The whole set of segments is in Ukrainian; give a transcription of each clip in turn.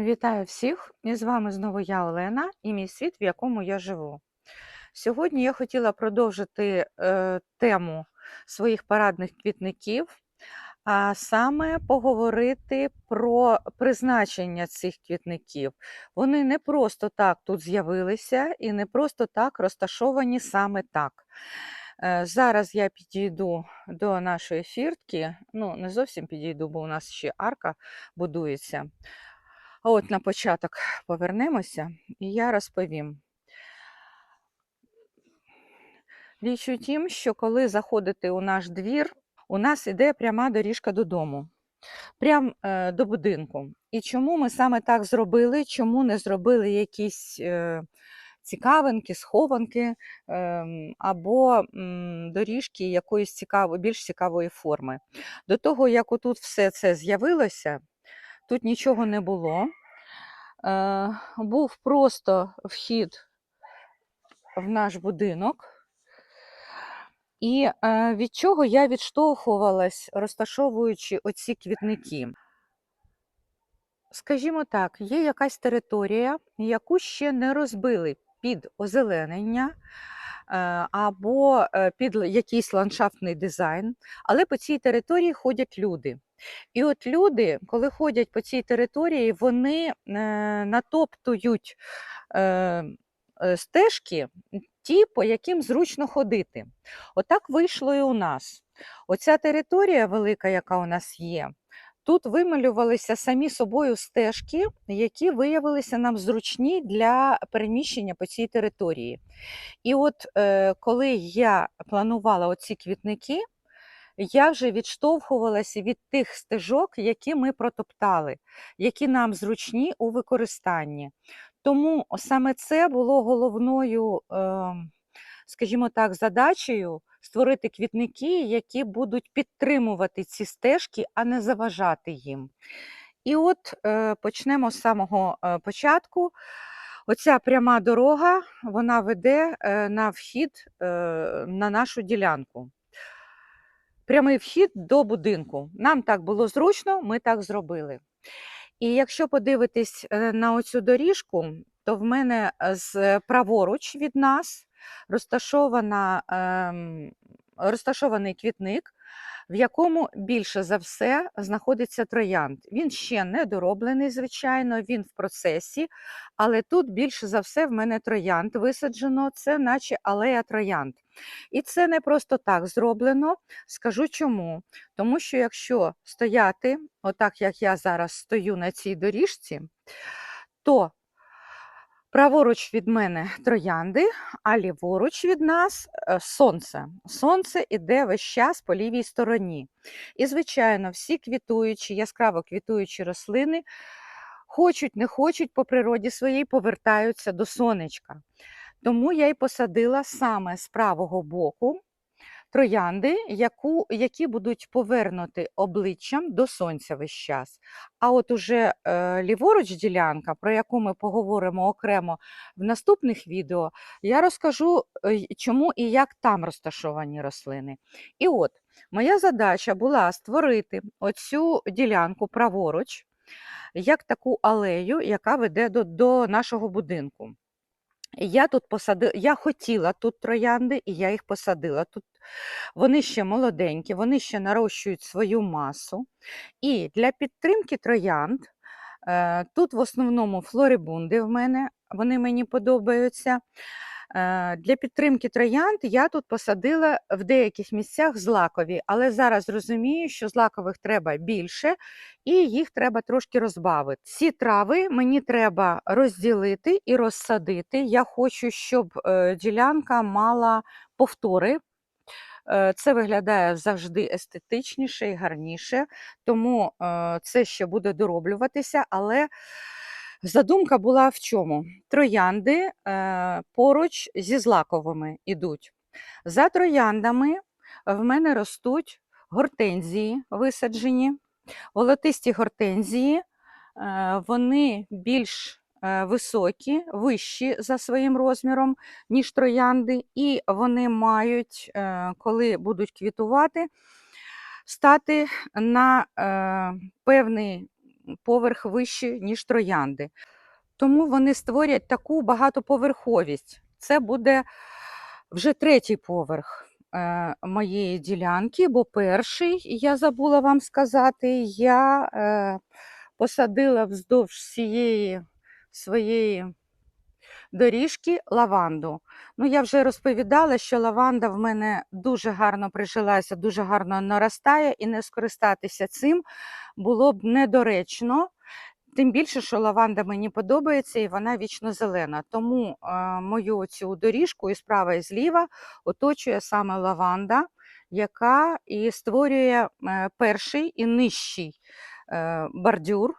Вітаю всіх! І з вами знову я Олена і мій світ, в якому я живу. Сьогодні я хотіла продовжити е, тему своїх парадних квітників, а саме поговорити про призначення цих квітників. Вони не просто так тут з'явилися і не просто так розташовані саме так. Е, Зараз я підійду до нашої фіртки. Ну, не зовсім підійду, бо у нас ще арка будується. А от на початок повернемося, і я розповім. Річ у тім, що коли заходите у наш двір, у нас іде пряма доріжка додому, прям е, до будинку. І чому ми саме так зробили? Чому не зробили якісь е, цікавинки, схованки е, або м, доріжки якоїсь цікаво, більш цікавої форми? До того, як отут все це з'явилося, тут нічого не було. Е, був просто вхід в наш будинок. І е, від чого я відштовхувалась, розташовуючи оці квітники. Скажімо так, є якась територія, яку ще не розбили під озеленення або е, під якийсь ландшафтний дизайн, але по цій території ходять люди. І от люди, коли ходять по цій території, вони е, натоптують е, е, стежки, ті, по яким зручно ходити. Отак вийшло і у нас. Оця територія велика, яка у нас є, тут вималювалися самі собою стежки, які виявилися нам зручні для переміщення по цій території. І от е, коли я планувала оці квітники, я вже відштовхувалася від тих стежок, які ми протоптали, які нам зручні у використанні. Тому саме це було головною, ем, скажімо так, задачею створити квітники, які будуть підтримувати ці стежки, а не заважати їм. І от е, почнемо з самого е, початку. Оця пряма дорога вона веде е, на вхід на нашу ділянку. Прямий вхід до будинку. Нам так було зручно, ми так зробили. І якщо подивитись на оцю доріжку, то в мене з праворуч від нас розташована, ем, розташований квітник, в якому більше за все знаходиться троянд. Він ще не дороблений, звичайно, він в процесі, але тут більше за все в мене троянд висаджено, це наче алея троянд. І це не просто так зроблено. Скажу чому. Тому що якщо стояти, отак як я зараз стою на цій доріжці, то праворуч від мене троянди, а ліворуч від нас е, сонце. Сонце іде весь час по лівій стороні. І, звичайно, всі квітуючі, яскраво квітуючі рослини, хочуть, не хочуть по природі своїй повертаються до сонечка. Тому я й посадила саме з правого боку троянди, яку, які будуть повернути обличчям до сонця весь час. А от уже е, ліворуч ділянка, про яку ми поговоримо окремо в наступних відео, я розкажу, е, чому і як там розташовані рослини. І от моя задача була створити оцю ділянку праворуч, як таку алею, яка веде до, до нашого будинку. Я тут посадила, я хотіла тут троянди, і я їх посадила тут. Вони ще молоденькі, вони ще нарощують свою масу. І для підтримки троянд е, тут в основному флорибунди в мене, вони мені подобаються. Е, Для підтримки троянд я тут посадила в деяких місцях злакові, але зараз розумію, що злакових треба більше і їх треба трошки розбавити. Ці трави мені треба розділити і розсадити. Я хочу, щоб е, ділянка мала повтори. Е, Це виглядає завжди естетичніше і гарніше, тому це ще буде дороблюватися, але задумка була в чому? Троянди е, поруч зі злаковими йдуть. За трояндами в мене ростуть гортензії висаджені. Волотисті гортензії, е, вони більш е, високі, вищі за своїм розміром, ніж троянди, і вони мають, коли будуть квітувати, стати на певний поверх вище, ніж троянди. Тому вони створять таку багатоповерховість. Це буде вже третій поверх е, моєї ділянки, бо перший, я забула вам сказати, я е, посадила вздовж всієї своєї доріжки лаванду. Ну, я вже розповідала, що лаванда в мене дуже гарно прижилася, дуже гарно наростає, і не скористатися цим було б недоречно. Тим більше, що лаванда мені подобається і вона вічно зелена. Тому е, мою цю доріжку і справа, і зліва оточує саме лаванда, яка і створює е, перший і нижчий е, бордюр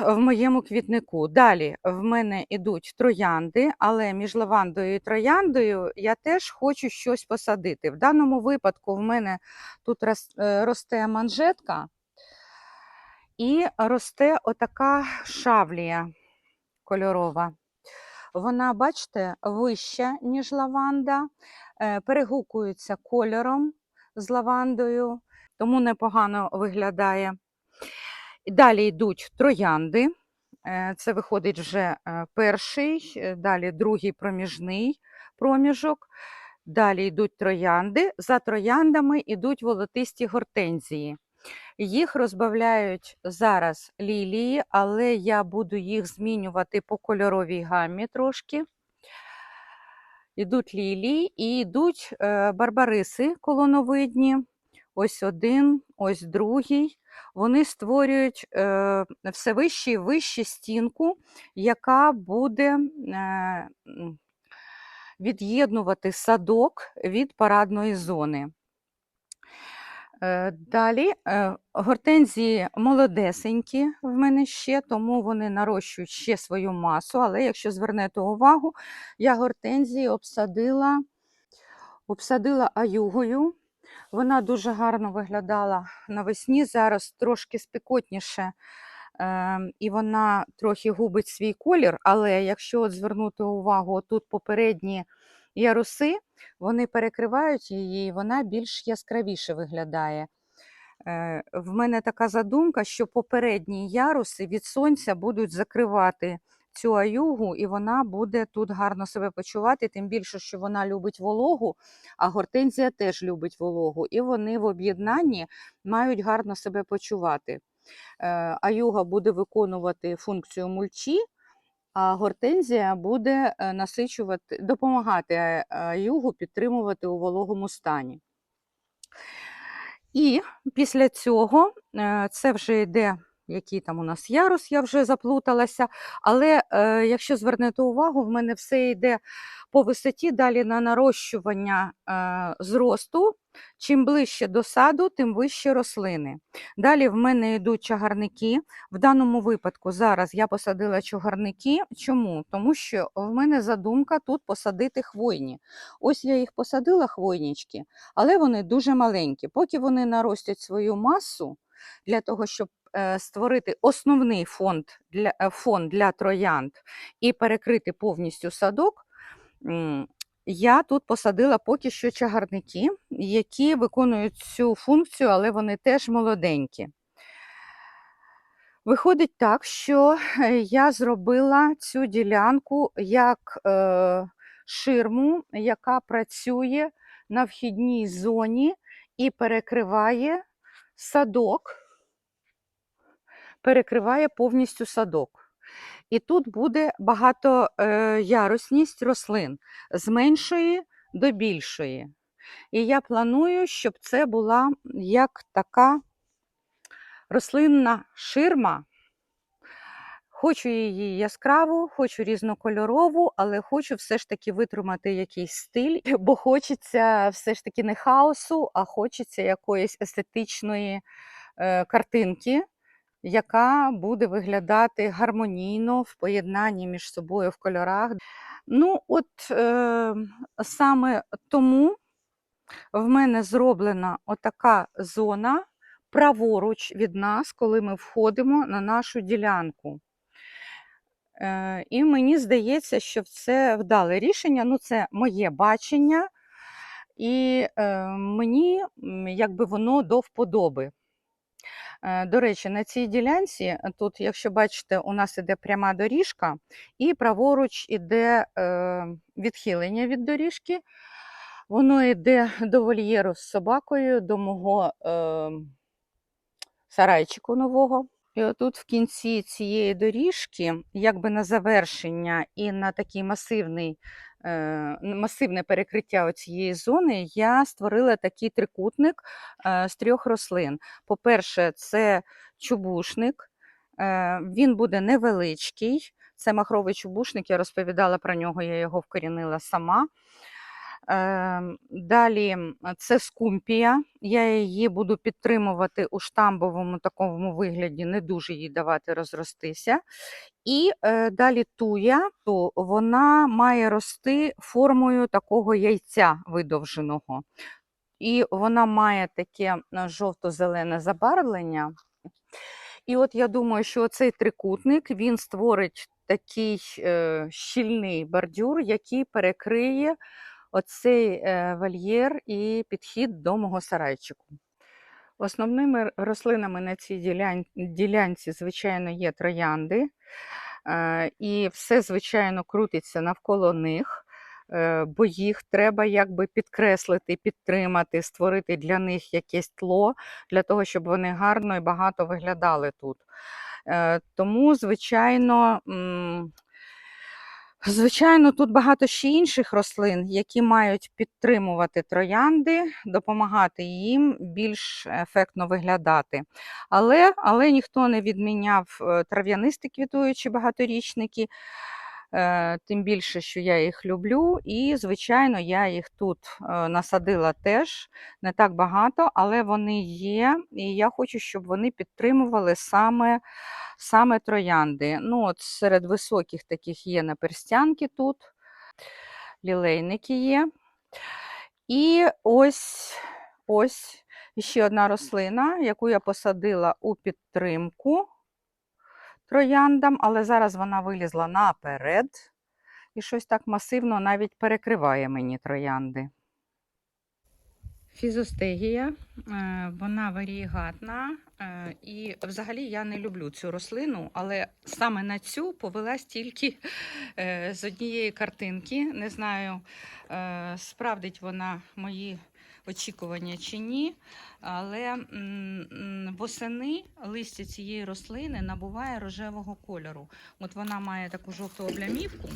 в моєму квітнику. Далі в мене йдуть троянди, але між лавандою і трояндою я теж хочу щось посадити. В даному випадку в мене тут е, росте манжетка і росте отака шавлія кольорова. Вона, бачите, вища, ніж лаванда, е, перегукується кольором з лавандою, тому непогано виглядає. Далі йдуть троянди. Е, Це виходить вже е, перший, далі другий проміжний проміжок. Далі йдуть троянди. За трояндами йдуть волотисті гортензії. Їх розбавляють зараз лілії, але я буду їх змінювати по кольоровій гамі трошки. Ідуть лілії і йдуть е, барбариси колоновидні. Ось один, ось другий. Вони створюють е, все вище і вище стінку, яка буде е, від'єднувати садок від парадної зони. Е, Далі гортензії молодесенькі в мене ще, тому вони нарощують ще свою масу. Але якщо звернете увагу, я гортензії обсадила, обсадила аюгою. Вона дуже гарно виглядала навесні. Зараз трошки спекотніше, е, і вона трохи губить свій колір. Але якщо от звернути увагу, тут попередні яруси, вони перекривають її, і вона більш яскравіше виглядає. Е, В мене така задумка, що попередні яруси від сонця будуть закривати цю аюгу, і вона буде тут гарно себе почувати, тим більше, що вона любить вологу, а гортензія теж любить вологу, і вони в об'єднанні мають гарно себе почувати. Е, Аюга буде виконувати функцію мульчі, а гортензія буде е, насичувати, допомагати е, аюгу підтримувати у вологому стані. І після цього це вже йде, який там у нас ярус, я вже заплуталася. Але е, якщо звернете увагу, в мене все йде по висоті, далі на нарощування е, зросту. Чим ближче до саду, тим вище рослини. Далі в мене йдуть чагарники. В даному випадку зараз я посадила чагарники. Чому? Тому що в мене задумка тут посадити хвойні. Ось я їх посадила, хвойнички, але вони дуже маленькі. Поки вони наростять свою масу для того, щоб створити основний фонд для, е, фон для троянд і перекрити повністю садок, я тут посадила поки що чагарники, які виконують цю функцію, але вони теж молоденькі. Виходить так, що е, я зробила цю ділянку як е, ширму, яка працює на вхідній зоні і перекриває садок, перекриває повністю садок. І тут буде багатоярусність рослин з меншої до більшої. І я планую, щоб це була як така рослинна ширма. Хочу її яскраву, хочу різнокольорову, але хочу все ж таки витримати якийсь стиль, бо хочеться все ж таки не хаосу, а хочеться якоїсь естетичної е, картинки, яка буде виглядати гармонійно в поєднанні між собою в кольорах. Ну, от е, саме тому в мене зроблена отака зона праворуч від нас, коли ми входимо на нашу ділянку. Е, І мені здається, що це вдале рішення. Ну, це моє бачення, і е, мені якби воно до вподоби. Е, До речі, на цій ділянці, е, тут, якщо бачите, у нас іде пряма доріжка, і праворуч іде е, відхилення від доріжки. Воно йде до вольєру з собакою, до мого сарайчику нового. І отут в кінці цієї доріжки, якби на завершення і на такий масивний, масивне перекриття цієї зони, я створила такий трикутник е, з трьох рослин. По-перше, це чубушник, е, він буде невеличкий. Це махровий чубушник, я розповідала про нього, я його вкорінила сама. Ем, Далі це скумпія. Я її буду підтримувати у штамбовому такому вигляді, не дуже їй давати розростися. І е, далі туя, то вона має рости формою такого яйця видовженого. І вона має таке е, жовто-зелене забарвлення. І от я думаю, що цей трикутник він створить такий е, щільний бордюр, який перекриє оцей е, вольєр і підхід до мого сарайчику. Основними рослинами на цій ділянці, звичайно, є троянди, е, і все, звичайно, крутиться навколо них, е, бо їх треба якби підкреслити, підтримати, створити для них якесь тло, для того, щоб вони гарно і багато виглядали тут. Тому, звичайно, Звичайно, тут багато ще інших рослин, які мають підтримувати троянди, допомагати їм більш ефектно виглядати. Але, але ніхто не відміняв трав'янисти трав'янисті квітуючі багаторічники, е, тим більше, що я їх люблю. І, звичайно, я їх тут е, насадила теж не так багато, але вони є. І я хочу, щоб вони підтримували саме саме троянди. Ну, от серед високих таких є наперстянки тут, лілейники є. І ось ось ще одна рослина, яку я посадила у підтримку трояндам, але зараз вона вилізла наперед і щось так масивно навіть перекриває мені троянди. Фізостегія, е, вона варієгатна, е, і взагалі я не люблю цю рослину, але саме на цю повелась тільки е, з однієї картинки. Не знаю, справдить вона мої очікування чи ні. Але восени листя цієї рослини набуває рожевого кольору. От вона має таку жовту облямівку,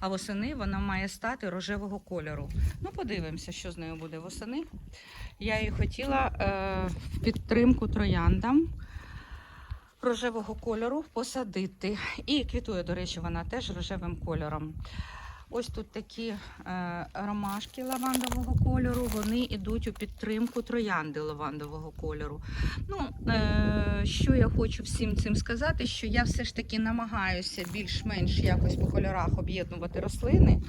а восени вона має стати рожевого кольору. Ну, подивимося, що з нею буде восени. Я її хотіла е, в підтримку трояндам рожевого кольору посадити. І квітує, до речі, вона теж рожевим кольором. Ось тут такі е, ромашки лавандового кольору, вони йдуть у підтримку троянди лавандового кольору. Ну, е, що я хочу всім цим сказати, що я все ж таки намагаюся більш-менш якось по кольорах об'єднувати рослини.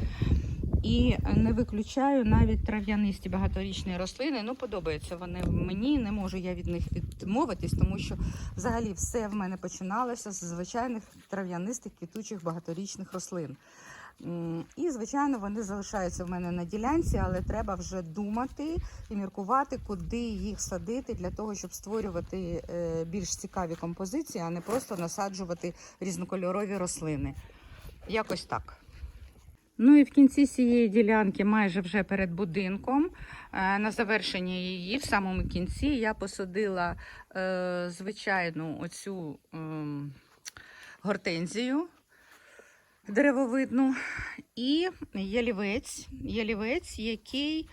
І не виключаю навіть трав'янисті багаторічні рослини. Ну, подобаються вони мені, не можу я від них відмовитись, тому що взагалі все в мене починалося з звичайних трав'янистих квітучих багаторічних рослин. І, звичайно, вони залишаються в мене на ділянці, але треба вже думати і міркувати, куди їх садити для того, щоб створювати е, більш цікаві композиції, а не просто насаджувати різнокольорові рослини. Якось так. Ну і в кінці цієї ділянки, майже вже перед будинком, е, на завершення її, в самому кінці, я посадила е, звичайну оцю ем, гортензію деревовидну і ялівець, ялівець, який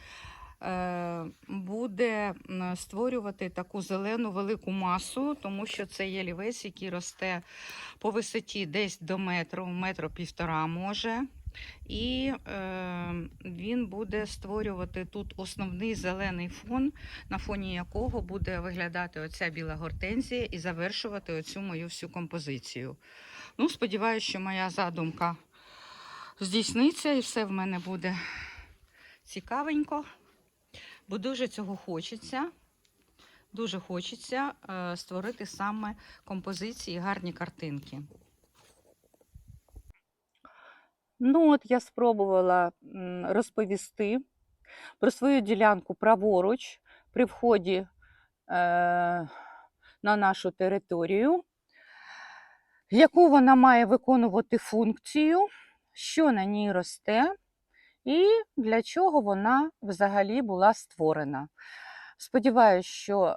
е, буде створювати таку зелену велику масу, тому що це ялівець, який росте по висоті десь до метру, метро півтора може. І е, він буде створювати тут основний зелений фон, на фоні якого буде виглядати оця біла гортензія і завершувати оцю мою всю композицію. Ну, сподіваюся, що моя задумка здійсниться і все в мене буде цікавенько, бо дуже цього хочеться. Дуже хочеться е, створити саме композиції, гарні картинки. Ну, от я спробувала розповісти про свою ділянку праворуч при вході е, на нашу територію, яку вона має виконувати функцію, що на ній росте, і для чого вона взагалі була створена. Сподіваюсь, що е,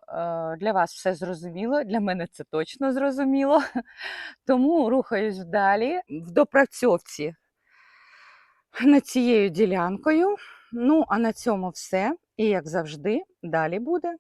для вас все зрозуміло, для мене це точно зрозуміло. Тому рухаюсь далі в допрацьовці над цією ділянкою. Ну, а на цьому все. І як завжди, далі буде.